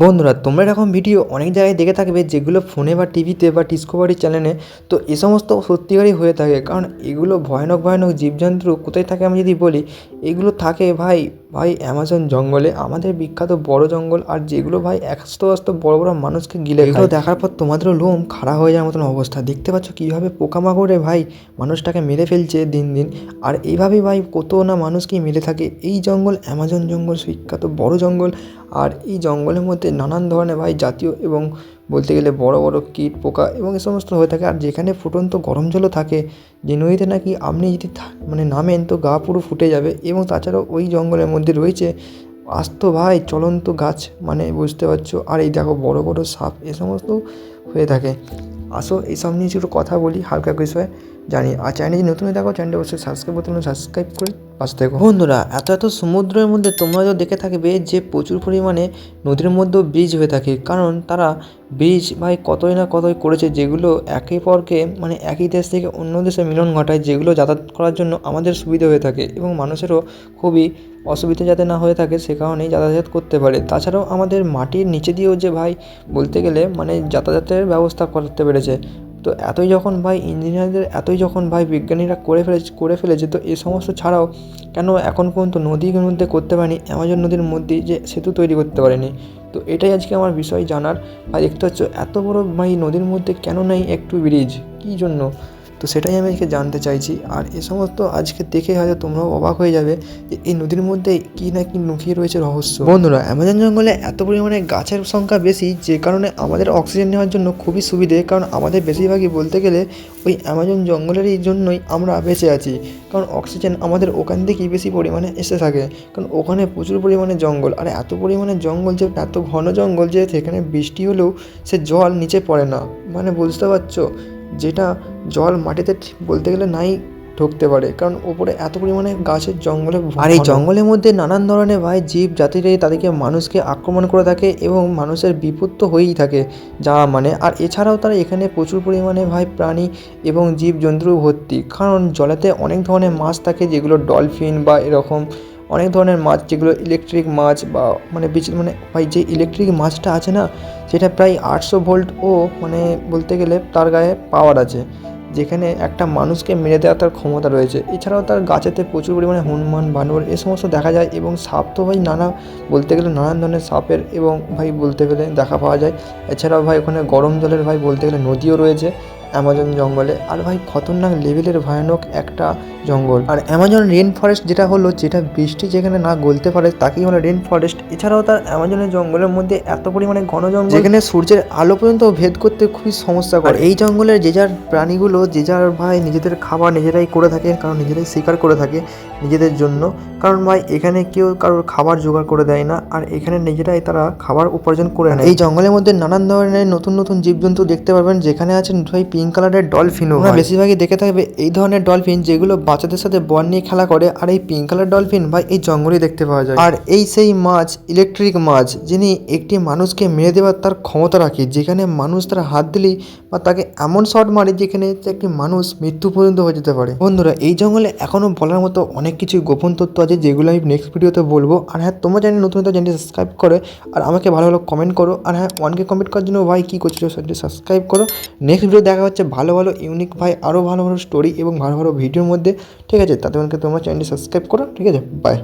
বন্ধুরা, তোমরা এরকম ভিডিও অনেক জায়গায় দেখে থাকবে যেগুলো ফোনে বা টিভিতে বা ডিসকভারি চ্যানেলে তো এ সমস্ত সত্যিকারই হয়ে থাকে। কারণ এগুলো ভয়ানক ভয়ানক জীবজন্তু কোথায় থাকে আমি যদি বলি, এগুলো থাকে ভাই ভাই অ্যামাজন জঙ্গলে আমাদের বিখ্যাত বড় জঙ্গল আর যেগুলো ভাই একশো আস্ত বড় বড় মানুষকে গিলে এগুলো দেখার পর তোমাদেরও লোম খাড়া হয়ে যাওয়ার মতন অবস্থা। দেখতে পাচ্ছ কীভাবে পোকামাকড়ে ভাই মানুষটাকে মেরে ফেলছে দিন দিন। আর এইভাবেই ভাই কত না মানুষকেই মেরে থাকে। এই জঙ্গল অ্যামাজন জঙ্গল বিখ্যাত বড় জঙ্গল। আর এই জঙ্গলের মধ্যে নানান ধরনের ভাই জাতীয় এবং বলতে গেলে বড় বড় কীট, পোকা এবং এ সমস্ত হয়ে থাকে। আর যেখানে ফুটন্ত গরম জলও থাকে, যে নদীতে নাকি আপনি যদি মানে নামেন তো গা পুরো ফুটে যাবে। এবং তাছাড়াও ওই জঙ্গলের মধ্যে রয়েছে আস্ত ভাই চলন্ত গাছ মানে বুঝতে পারছ? আর এই দেখো বড় বড় সাপ, এ সমস্ত হয়ে থাকে। আসো এইসব নিয়ে একটু কথা বলি হালকা বিষয়ে। জানি। আর চ্যানেল নতুন হয়ে থাকো চ্যানেলটা অবশ্যই সাবস্ক্রাইব করতে সাবস্ক্রাইব করে পাশে থেকো। বন্ধুরা, এত এত সমুদ্রের মধ্যে তোমরা তো দেখে থাকবে যে প্রচুর পরিমাণে নদীর মধ্যেও ব্রিজ হয়ে থাকে। কারণ তারা ব্রিজ ভাই কতই না কতই করেছে, যেগুলো একে পরকে মানে একই দেশ থেকে অন্য দেশে মিলন ঘটায়, যেগুলো যাতায়াত করার জন্য আমাদের সুবিধা হয়ে থাকে এবং মানুষেরও খুবই অসুবিধা যাতে না হয়ে থাকে, সে কারণেই যাতায়াত করতে পারে। তাছাড়াও আমাদের মাটির নিচে দিয়েও যে ভাই বলতে গেলে মানে যাতায়াতের ব্যবস্থা করতে পেরেছে। তো এতই যখন ভাই ইঞ্জিনিয়ারদের এতই যখন ভাই বিজ্ঞানীরা করে ফেলে, করে ফেলেছে, তো এ সমস্ত ছাড়াও কেন এখন পর্যন্ত নদীর মধ্যে করতে পারেনি? অ্যামাজন নদীর মধ্যে যে সেতু তৈরি করতে পারেনি? তো এটাই আজকে আমার বিষয় জানার। আর দেখতে হচ্ছে এত বড় ভাই নদীর মধ্যে কেন নেই একটু ব্রিজ কী জন্য? তো সেটাই আমি আজকে জানতে চাইছি। আর এ সমস্ত আজকে দেখে হয়তো তোমরাও অবাক হয়ে যাবে যে এই নদীর মধ্যে কী না কি লুকিয়ে রয়েছে রহস্য। বন্ধুরা, অ্যামাজন জঙ্গলে এত পরিমাণে গাছের সংখ্যা বেশি, যে কারণে আমাদের অক্সিজেন নেওয়ার জন্য খুবই সুবিধে, কারণ আমাদের বেশিরভাগই বলতে গেলে ওই অ্যামাজন জঙ্গলেরই জন্যই আমরা বেঁচে আছি। কারণ অক্সিজেন আমাদের ওখান থেকেই বেশি পরিমাণে এসে থাকে। কারণ ওখানে প্রচুর পরিমাণে জঙ্গল, আর এত পরিমাণে জঙ্গল যে, এত ঘন জঙ্গল যে, সেখানে বৃষ্টি হলেও সে জল নিচে পড়ে না। মানে বুঝতে পারছ? যেটা জল মাটিতে বলতে গেলে নাই ঢুকতে পারে। কারণ ওপরে এত পরিমাণে গাছের জঙ্গলে আর এই জঙ্গলের মধ্যে নানান ধরনের ভাই জীব জাতিরাই তাদেরকে মানুষকে আক্রমণ করে থাকে এবং মানুষের বিপদ তো হয়েই থাকে। যা মানে আর এছাড়াও তারা এখানে প্রচুর পরিমাণে ভাই প্রাণী এবং জীব জন্তু ভর্তি। কারণ জলেতে অনেক ধরনের মাছ থাকে যেগুলো ডলফিন বা এরকম অনেক ধরনের মাছ যেগুলো ইলেকট্রিক মাছ বা মানে বিচ- মানে ভাই যে ইলেকট্রিক মাছটা আছে না সেটা প্রায় আটশো ভোল্ট ও মানে বলতে গেলে তার গায়ে পাওয়ার আছে, যেখানে একটা মানুষকে মেরে দেওয়ার তার ক্ষমতা রয়েছে। এছাড়াও তার গাছেতে প্রচুর পরিমাণে হনুমান, বানর এ সমস্ত দেখা যায় এবং সাপ তো ভাই নানা বলতে গেলে নানান ধরনের সাপের এবং ভাই বলতে গেলে দেখা পাওয়া যায়। এছাড়াও ভাই ওখানে গরম জলের ভাই বলতে গেলে নদীও রয়েছে। অ্যামাজন জঙ্গলে। আর ভাই খতরনাক লেভেলের ভয়ানক একটা জঙ্গল। আর অ্যামাজন রেন ফরেস্ট যেটা হলো যেটা বৃষ্টি যেখানে না গলতে পারে তাকেই হলো রেন ফরেস্ট এছাড়াও তার অ্যামাজনের জঙ্গলের মধ্যে এত পরিমাণে ঘন জঙ্গল যেখানে সূর্যের আলো পর্যন্ত ভেদ করতে খুবই সমস্যা করে। এই জঙ্গলের যে যার প্রাণীগুলো যে যার ভাই নিজেদের খাবার নিজেরাই করে থাকে কারণ নিজেরাই শিকার করে থাকে নিজেদের জন্য। কারণ ভাই এখানে কেউ কারোর খাবার জোগাড় করে দেয় না আর এখানে নিজেরাই তারা খাবার উপার্জন করে নেয়। এই জঙ্গলের মধ্যে নানান ধরনের নতুন নতুন জীবজন্তু দেখতে পারবেন যেখানে আছেন ভাই পিঙ্ক কালারের ডলফিনও আমরা বেশিরভাগই দেখে থাকবে এই ধরনের ডলফিন যেগুলো বাচ্চাদের সাথে বন নিয়ে খেলা করে আর এই পিঙ্ক কালার ডলফিন ভাই এই জঙ্গলে দেখতে পাওয়া যায়। আর এই সেই মাছ ইলেকট্রিক মাছ যিনি একটি মানুষকে মেরে দেওয়ার তার ক্ষমতা রাখে যেখানে মানুষ তার হাত দিলেই বা তাকে এমন শট মারে যেখানে একটি মানুষ মৃত্যু পর্যন্ত হয়ে যেতে পারে। বন্ধুরা এই জঙ্গলে এখনও বলার মতো অনেক কিছু গোপন তথ্য আছে যেগুলো আমি নেক্সট ভিডিওতে বলব। আর হ্যাঁ তোমরা জানি নতুন নতুন চ্যানেলটি সাবস্ক্রাইব করে আর আমাকে ভালো ভালো কমেন্ট করো। আর হ্যাঁ ওয়ানকে কমেন্ট করার জন্য ভাই কী করছিল সেটি সাবস্ক্রাইব করো। নেক্সট ভিডিও দেখা হচ্ছে ভালো ভালো ইউনিক ভাই আরও ভালো ভালো স্টোরি এবং ভালো ভালো ভিডিওর মধ্যে। ঠিক আছে, তাতে তোমার চ্যানেলটি সাবস্ক্রাইব করো। ঠিক আছে বাই